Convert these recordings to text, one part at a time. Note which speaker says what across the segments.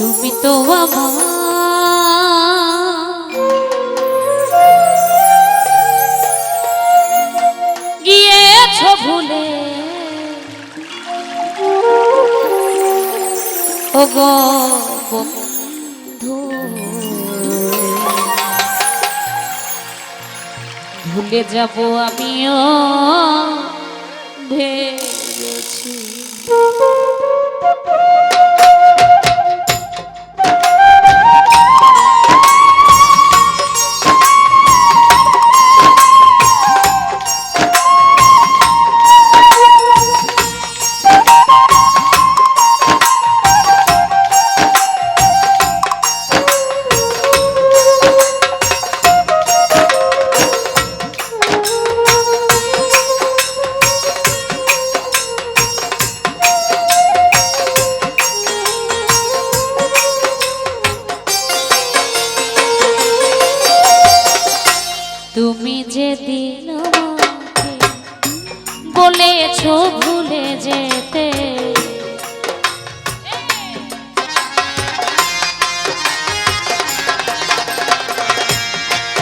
Speaker 1: তুমি তো গিয়েছ ভুলে। ও গো বন্ধু। ভুলে যাব আমিও। ভেবেছি।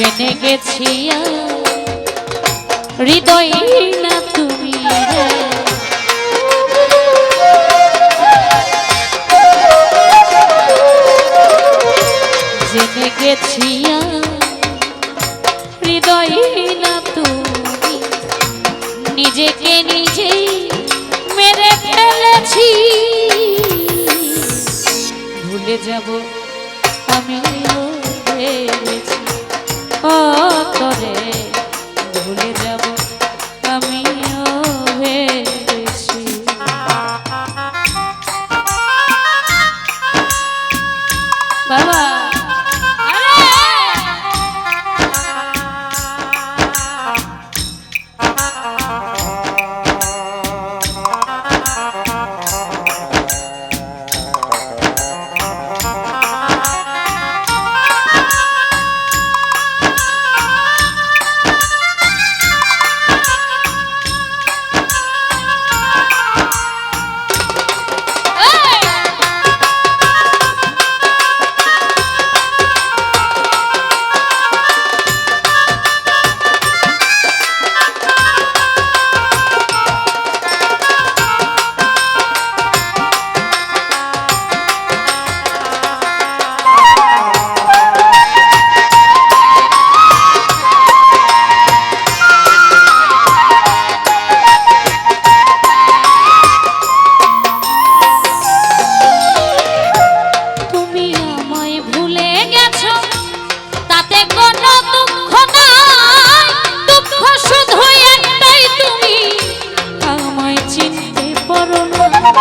Speaker 1: জেনে গেছি আজ, না তুমি। জেনে গেছি আজ, হৃদয়হীনা তুমি নিজেকে নিজেই মেরে ফেলেছি ভুলে যাব বাবা যদি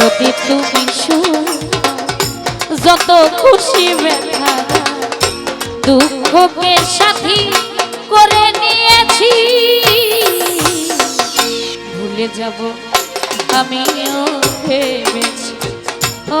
Speaker 1: যদি তুমি যত খুশি ব্যথা দুঃখকে সাথী করে নিয়েছি। ভুলে যাব আমিও ভেবেছি ও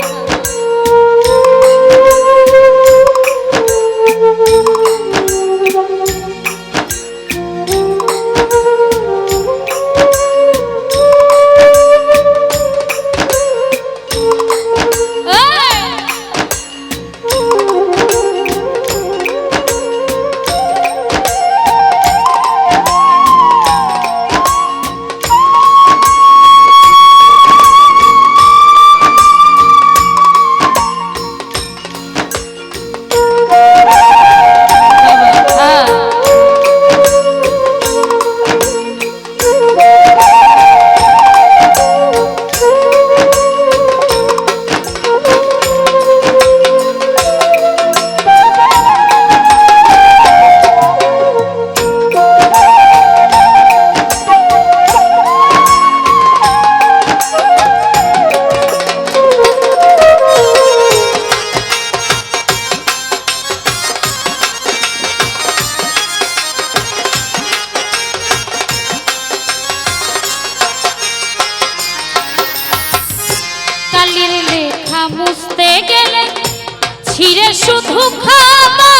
Speaker 1: ছিঁড়ে শুধু খাবা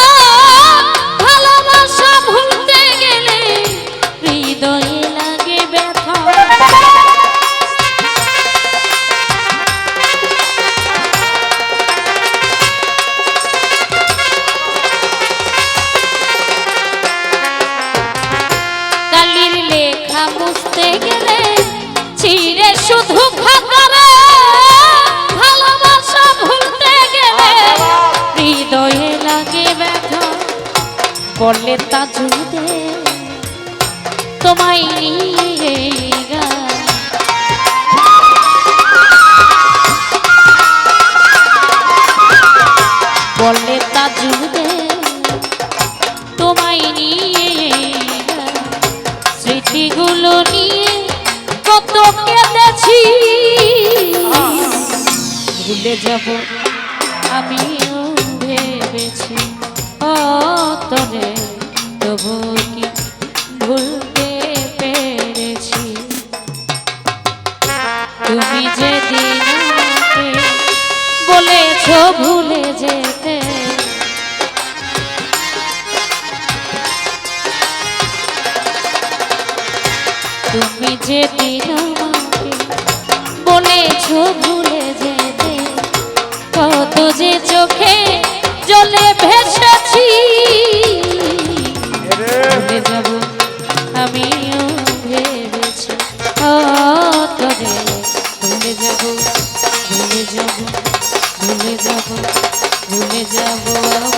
Speaker 1: বললে তা জুড়ে তোমায় নিয়ে বললে তা জুড়ে তোমায় নিয়ে স্মৃতিগুলো নিয়ে কত কেঁদেছি। ভুলে যাব আমিও ভেবেছি। ও তবে কি ভুলতে পেরেছি? তুমি যেদিন বলেছ ভুলে যেতে, তুমি যেদিন আমাকে বলেছ ভুলে যেতে, কত যে চোখে জলে ভেসেছি। যাব আমিও ভেবেছি। ও তবে ভুলে যাব ভুলে যাব ভুলে যাব ভুলে যাব।